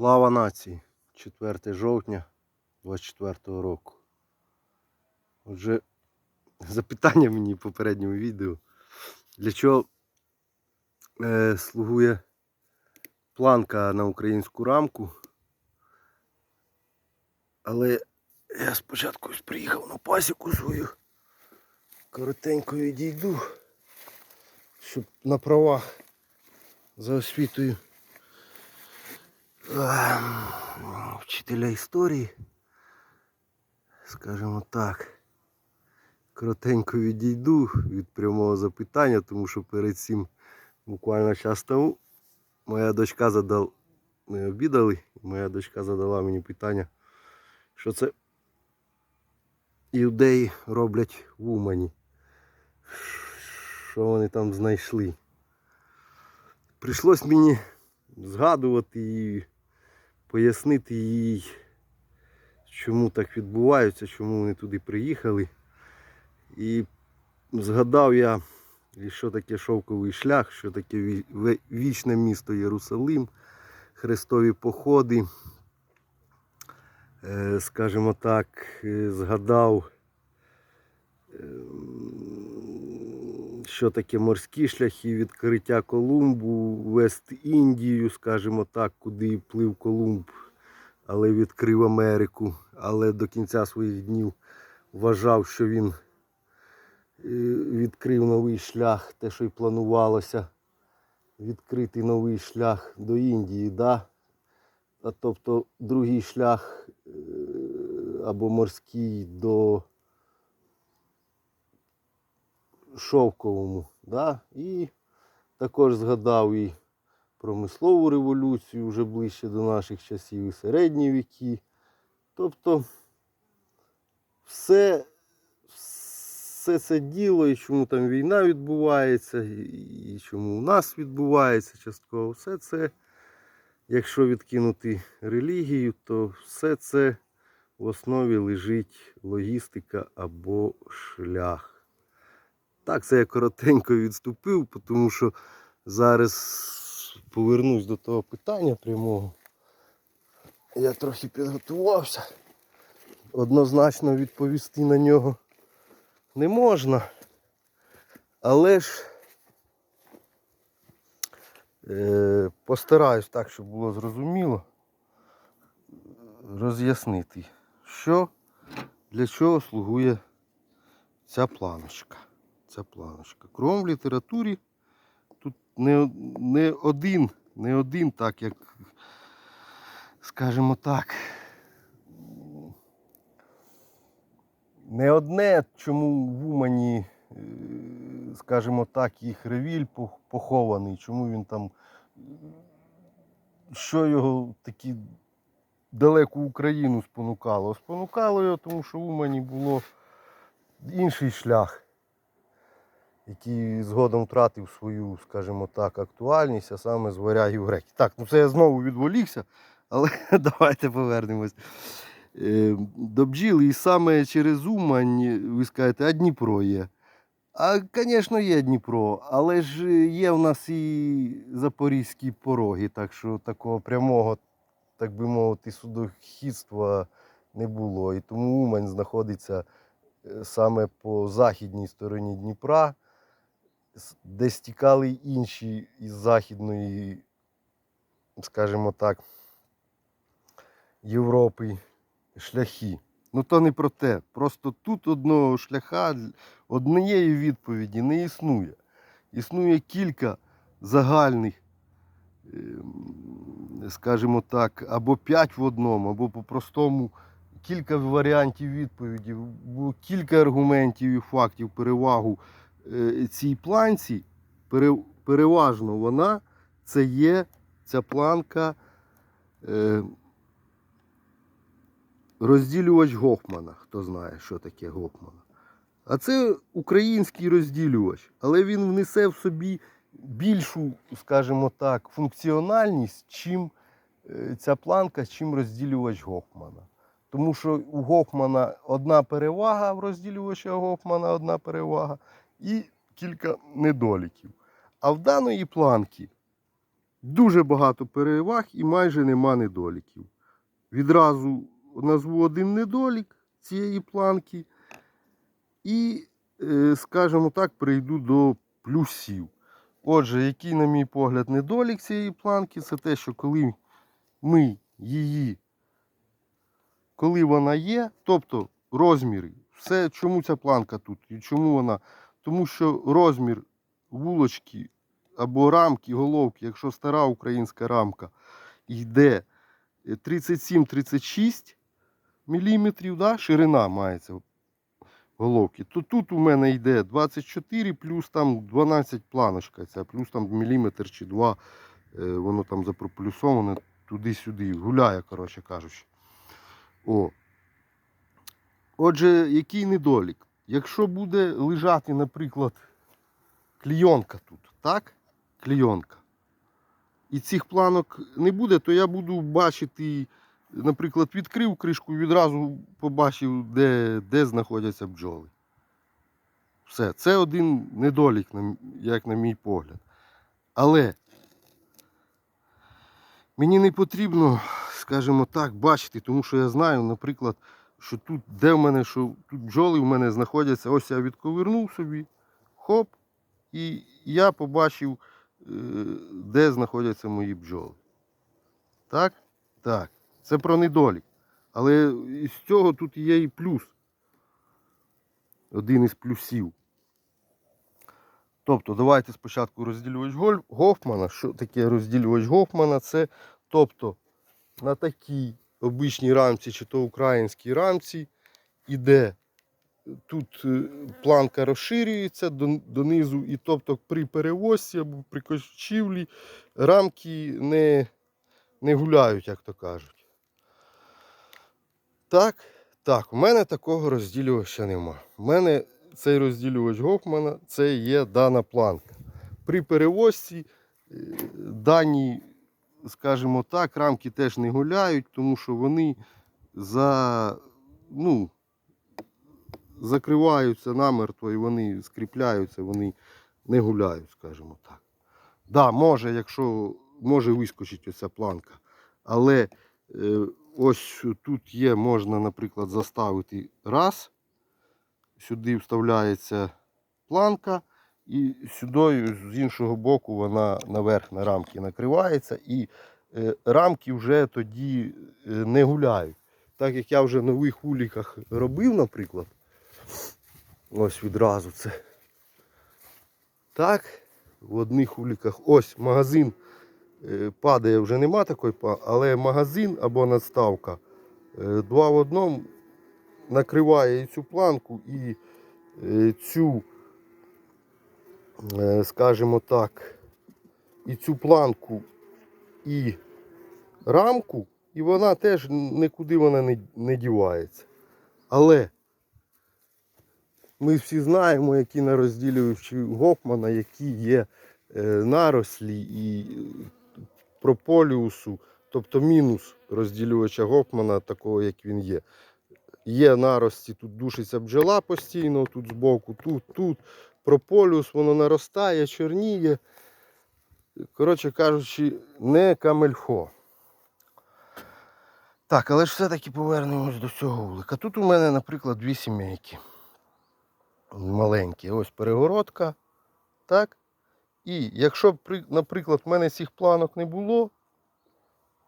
Слава нації! 4 жовтня 24 року. Отже, запитання мені в попередньому відео. Для чого е, слугує планка на українську рамку? Але я спочатку приїхав на пасіку свою. Коротенько відійду, щоб на правах за освітою вчителя історії, скажімо так, коротенько відійду від прямого запитання, тому що перед цим буквально час тому моя дочка задала, ми обідали, моя дочка задала мені питання, що це іудеї роблять в Умані. Що вони там знайшли. Прийшлось мені згадувати і пояснити їй, чому так відбувається, чому вони туди приїхали. І згадав я, що таке шовковий шлях, що таке вічне місто Єрусалим, хрестові походи. Е, Скажімо так, е, згадав, ем, що таке морські шляхи, відкриття Колумбу, Вест-Індію, скажімо так, куди плив Колумб, але відкрив Америку. Але до кінця своїх днів вважав, що він е, відкрив новий шлях, те, що й планувалося. Відкрити новий шлях до Індії, да? а тобто другий шлях е, або морський до шовковому. Да? І також згадав і промислову революцію вже ближче до наших часів, і середні віки. Тобто все, все це діло, і чому там війна відбувається, і, чому у нас відбувається частково, все це, якщо відкинути релігію, то все це в основі лежить логістика або шлях. Так, це я коротенько відступив, тому що зараз повернусь до того питання прямого. Я трохи підготувався. Однозначно відповісти на нього не можна. Але ж е, постараюсь так, щоб було зрозуміло роз'яснити, що для чого слугує ця планочка. Ця планочка. Кром в літературі тут не, не один, не один, так як, скажімо так, не одне, чому в Умані, е, скажімо так, їх ревіль похований, чому він там, що його такі далеку Україну спонукало. Спонукало його, тому що в Умані було інший шлях, який згодом втратив свою, скажімо так, актуальність, а саме з варягів греків. Так, ну це я знову відволікся, але давайте повернемось е, до бджіл. І саме через Умань, ви скажете, а Дніпро є. А, звісно, є Дніпро, але ж є в нас і запорізькі пороги, так що такого прямого, так би мовити, судохідства не було. І тому Умань знаходиться е, саме по західній стороні Дніпра, де стікали інші із західної, скажімо так, Європи шляхи. Ну то не про те. Просто тут одного шляха, однієї відповіді не існує. Існує кілька загальних, ем, скажімо так, або п'ять в одному, або по-простому кілька варіантів відповіді, кілька аргументів і фактів перевагу цій планці. Переважно вона це є ця планка. е, Розділювач Гофмана, хто знає, що таке Гофмана. А це український розділювач, але він внесе в собі більшу, скажімо так, функціональність, чим е, ця планка, чим розділювач Гофмана. Тому що у Гофмана одна перевага в розділювача Гофмана одна перевага і кілька недоліків. А в даної планки дуже багато переваг і майже нема недоліків. Відразу назву один недолік цієї планки. І, е, скажімо так, перейду до плюсів. Отже, який, на мій погляд, недолік цієї планки, це те, що коли ми її, коли вона є, тобто розміри, все, чому ця планка тут і чому вона? Тому що розмір вулочки або рамки, головки, якщо стара українська рамка йде 37-36 мм, да, ширина мається головки, то тут у мене йде 24 плюс там 12 планочка, ця, плюс там міліметр чи два, е, воно там запроплюсоване туди-сюди, гуляє, коротше кажучи. О. Отже, який недолік? Якщо буде лежати, наприклад, клійонка тут, так? Клійонка. І цих планок не буде, то я буду бачити, наприклад, відкрив кришку і відразу побачив, де, де знаходяться бджоли. Все, це один недолік, як на мій погляд. Але мені не потрібно, скажімо так, бачити, тому що я знаю, наприклад, що тут, де в мене, що тут бджоли в мене знаходяться, ось я відковернув собі, хоп, і я побачив, е, де знаходяться мої бджоли. Так? Так. Це про недолік. Але із цього тут є і плюс. Один із плюсів. Тобто, давайте спочатку розділювач Гофмана. Що таке розділювач Гофмана? Це тобто на такій обичній рамці чи то українській рамці іде тут е, планка розширюється донизу, і тобто при перевозці або при кочівлі рамки не, не гуляють, як то кажуть. Так, так, у мене такого розділювача нема. У мене цей розділювач Гофмана це є дана планка. При перевозці е, дані, скажімо так, рамки теж не гуляють, тому що вони за, ну, закриваються намертво і вони скріпляються, вони не гуляють, скажімо так. Да, може, якщо може вискочити оця планка. Але е, ось тут є, можна, наприклад, заставити раз. Сюди вставляється планка, і сюди з іншого боку вона наверх на рамки накривається, і е, рамки вже тоді е, не гуляють. Так як я вже в нових уліках робив, наприклад, ось відразу це. Так, в одних уліках. Ось магазин е, падає, вже нема такої, але магазин або надставка два в одному накриває і цю планку, і цю, скажімо так, і цю планку, і рамку, і вона теж нікуди вона не, не дівається. Але ми всі знаємо, які на розділювачі Гофмана, які є е, нарослі і е, прополіусу, тобто мінус розділювача Гофмана, такого як він є. Є нарості, тут душиться бджола постійно, тут збоку, тут, тут. Прополіус, воно наростає, чорніє. Коротше кажучи, не камельфо. Так, але ж все-таки повернемось до цього вулика. Тут у мене, наприклад, дві сімейки. Маленькі. Ось перегородка. Так. І якщо б, наприклад, в мене цих планок не було,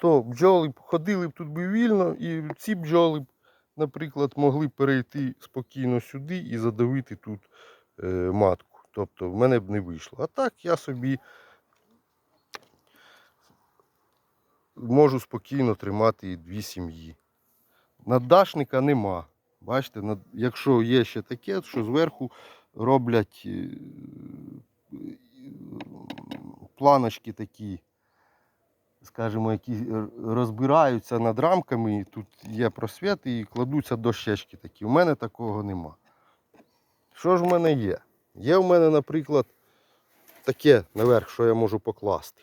то бджоли б ходили б тут би вільно, і ці бджоли б, наприклад, могли перейти спокійно сюди і задавити тут матку. Тобто в мене б не вийшло. А так я собі можу спокійно тримати і дві сім'ї. Наддашника нема. Бачите, якщо є ще таке, що зверху роблять е, планочки такі, скажімо, які розбираються над рамками, і тут є просвіт і кладуться дощечки такі. У мене такого нема. Що ж в мене є? Є в мене, наприклад, таке наверх, що я можу покласти.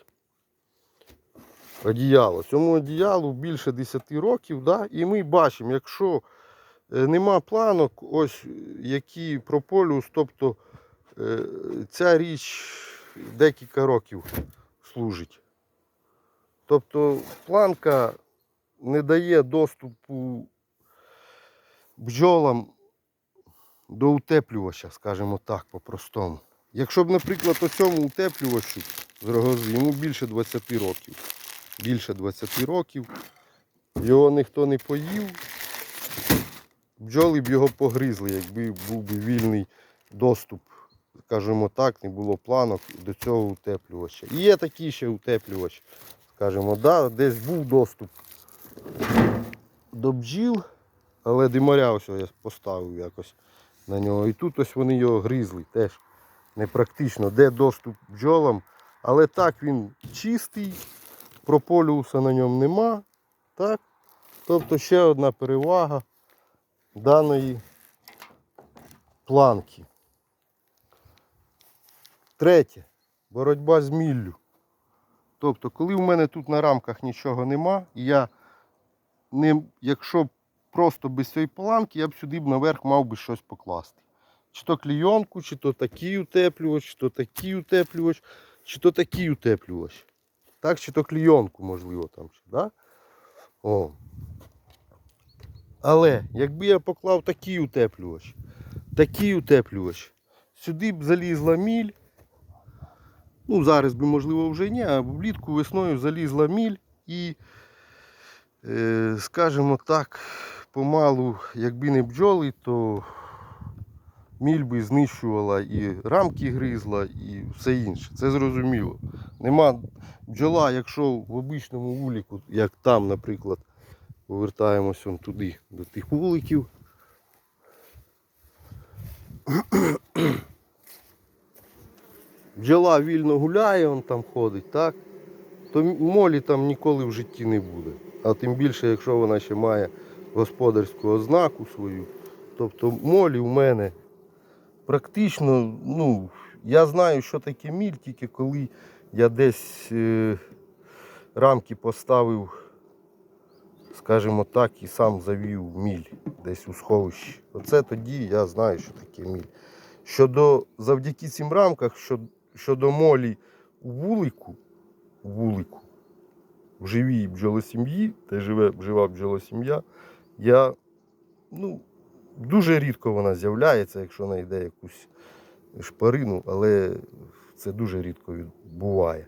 Одіяло. Цьому одіялу більше 10 років, да? і ми бачимо, якщо е, нема планок, ось які прополіус, тобто е, ця річ декілька років служить. Тобто планка не дає доступу бджолам до утеплювача, скажімо так, по-простому. Якщо б, наприклад, у цьому утеплювачу йому більше 20 років. Більше 20 років. Його ніхто не поїв. Бджоли б його погризли, якби був би вільний доступ, скажімо так, не було планок до цього утеплювача. І є такий ще утеплювач, скажімо, да, десь був доступ до бджіл, але димаря ось я поставив якось на нього. І тут ось вони його гризли теж непрактично, де доступ бджолам. Але так він чистий, прополіуса на ньому нема. Так? Тобто ще одна перевага даної планки. Третє. Боротьба з міллю. Тобто, коли в мене тут на рамках нічого нема, і я не, якщо просто без цієї планки, я б сюди б наверх мав би щось покласти. Чи то клійонку, чи то такий утеплювач, чи то такий утеплювач, чи то такий утеплювач. Так, чи то клійонку, можливо, там. Да? О. Але якби я поклав такий утеплювач, такий утеплювач, сюди б залізла міль. Ну, зараз би, можливо, вже ні, а влітку весною залізла міль і, е, скажімо так, помалу, якби не бджоли, то міль би знищувала і рамки гризла, і все інше. Це зрозуміло. Нема бджола, якщо в обичному вулику, як там, наприклад, повертаємось туди, до тих вуликів. Бджола вільно гуляє, он там ходить, так? То молі там ніколи в житті не буде. А тим більше, якщо вона ще має господарську ознаку свою. Тобто молі у мене практично, ну, я знаю, що таке міль, тільки коли я десь е, рамки поставив, скажімо так, і сам завів міль десь у сховищі. Оце тоді я знаю, що таке міль. Щодо завдяки цим рамкам, щодо молі у вулику, у вулику, в живій бджолосім'ї, де живе жива бджолосім'я, я ну, дуже рідко вона з'являється, якщо знайде якусь шпарину, але це дуже рідко буває.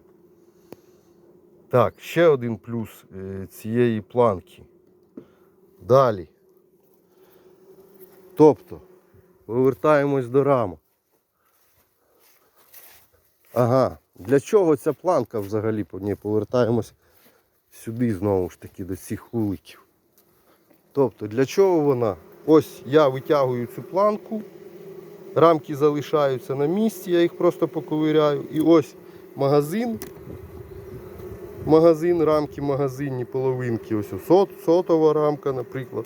Так, ще один плюс е, цієї планки. Далі. Тобто, повертаємось до рамок. Ага, для чого ця планка взагалі? Повертаємось сюди знову ж таки до цих вуликів. Тобто, для чого вона? Ось я витягую цю планку, рамки залишаються на місці, я їх просто поковиряю. І ось магазин. Магазин, рамки, магазинні половинки. Ось сот, сотова рамка, наприклад.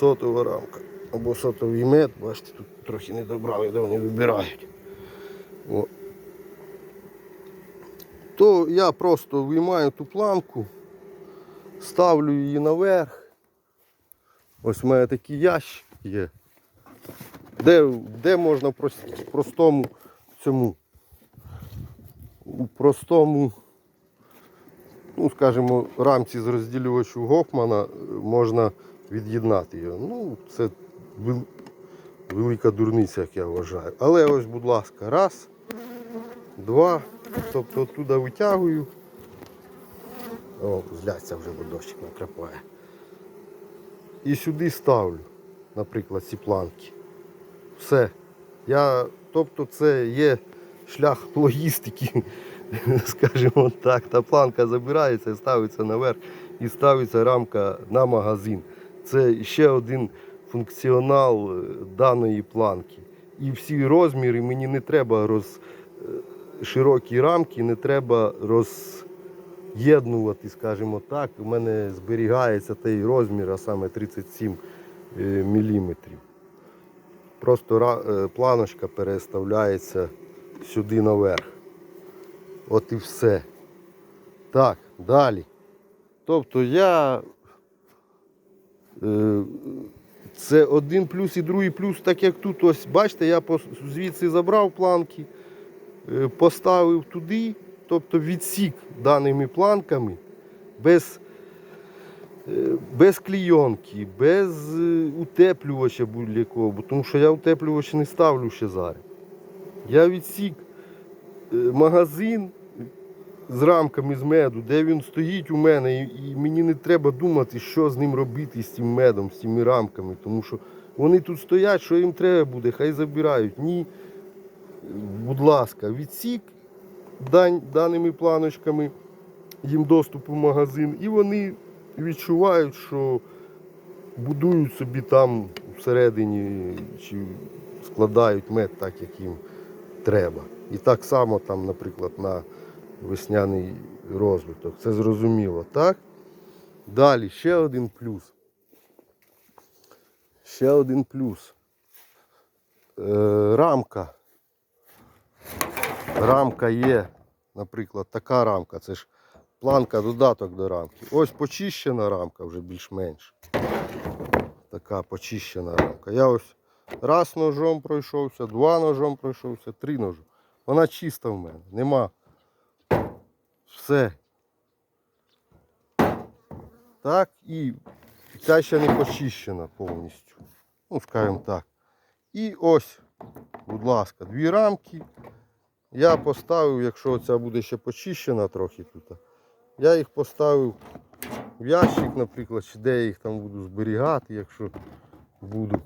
Сотова рамка. Або сотовий мед, бачите, тут трохи не добрали, де вони вибирають. О. То я просто виймаю ту планку, ставлю її наверх. Ось у мене такий ящик є. Де, де можна в простому цьому, у простому, ну скажімо, рамці з розділювачу Гофмана е, можна від'єднати його. Ну, це вел- велика дурниця, як я вважаю. Але ось, будь ласка, раз, два. Тобто оттуда витягую. О, зляться вже, бо дощик накрапає. І сюди ставлю, наприклад, ці планки. Все. Я, тобто це є шлях логістики, скажімо так. Та планка забирається, ставиться наверх і ставиться рамка на магазин. Це ще один функціонал е, даної планки. І всі розміри мені не треба роз е, широкі рамки, не треба роз'єднувати, скажімо так. У мене зберігається той розмір, а саме 37 мм. Просто е, планочка переставляється сюди наверх. От і все. Так, далі. Тобто я. е, Це один плюс і другий плюс, так як тут, ось, бачите, я звідси забрав планки, е, поставив туди, тобто відсік даними планками без, е, без клійонки, без е, утеплювача будь-якого, тому що я утеплювач не ставлю ще зараз. Я відсік е, магазин з рамками з меду, де він стоїть у мене, і, мені не треба думати, що з ним робити з цим медом, з цими рамками, тому що вони тут стоять, що їм треба буде, хай забирають. Ні, будь ласка, відсік даними планочками їм доступ у магазин, і вони відчувають, що будують собі там всередині чи складають мед так, як їм треба. І так само там, наприклад, на весняний розвиток. Це зрозуміло, так? Далі ще один плюс. Ще один плюс. Е, рамка. Рамка є, наприклад, така рамка. Це ж планка, додаток до рамки. Ось почищена рамка вже більш-менш. Така почищена рамка. Я ось раз ножом пройшовся, два ножом пройшовся, три ножом. Вона чиста в мене. Нема. Все. Так, і ця ще не почищена повністю. Ну, скажімо так. І ось, будь ласка, дві рамки. Я поставив, якщо ця буде ще почищена трохи тут, я їх поставив в ящик, наприклад, чи де я їх там буду зберігати, якщо буду.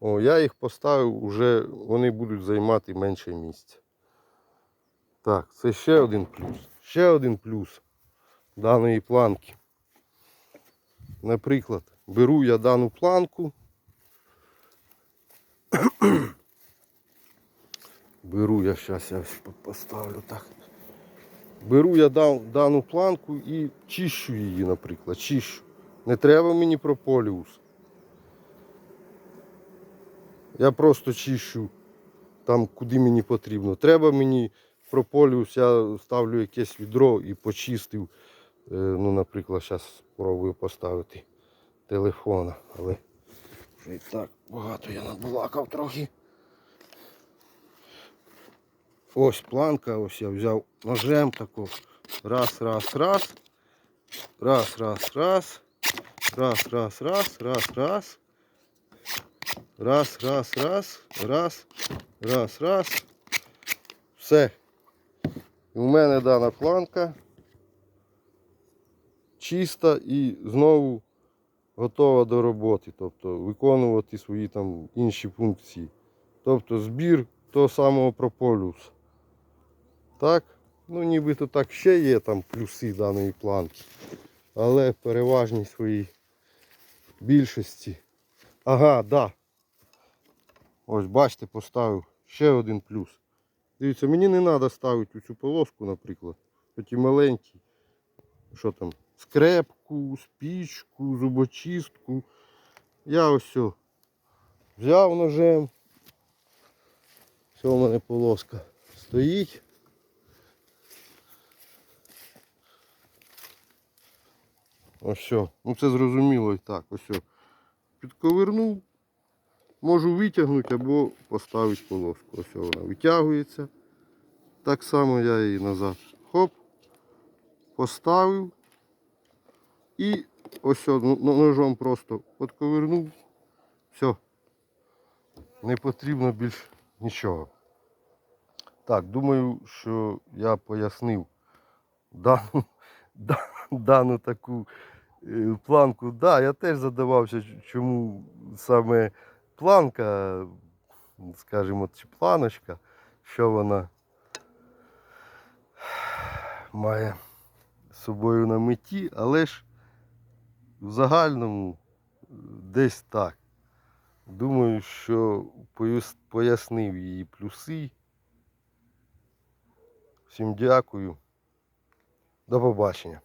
О, я їх поставив, вже вони будуть займати менше місця. Так, це ще один плюс. Ще один плюс даної планки. Наприклад, беру я дану планку. Беру я зараз я поставлю так. Беру я дан- дану планку і чищу її, наприклад. Чищу. Не треба мені прополіус. Я просто чищу там, куди мені потрібно. Треба мені прополіус, я ставлю якесь відро і почистив. Е, Ну, наприклад, зараз спробую поставити телефона, але вже і так багато я набалакав трохи. Ось планка, ось я взяв ножем таку. Раз, раз, раз. Раз, раз, раз. Раз, раз, раз, раз, раз. Раз, раз, раз, раз, раз, раз. Все. У мене дана планка чиста і знову готова до роботи, тобто виконувати свої там інші функції. Тобто збір того самого прополюса. Так, ну нібито так ще є там плюси даної планки. Але в переважній своїй більшості. Ага, да. Ось бачите, поставив ще один плюс. Дивіться, мені не треба ставити цю полоску, наприклад. Хоч і маленький. Що там? Скрепку, спічку, зубочистку. Я ось все взяв ножем. Все в мене полоска стоїть. Ось. Ну це зрозуміло і так. Ось. Підковернув. Можу витягнути або поставити полоску. Ось вона витягується. Так само я її назад. Хоп. Поставив. І ось ну, ножом просто підковернув. Все. Не потрібно більш нічого. Так, думаю, що я пояснив дану, да- дану таку е, планку. Да, я теж задавався, чому саме планка, скажімо, чи планочка, що вона має собою на меті, але ж в загальному е, десь так. Думаю, що пояснив її плюси. Всім дякую. До побачення.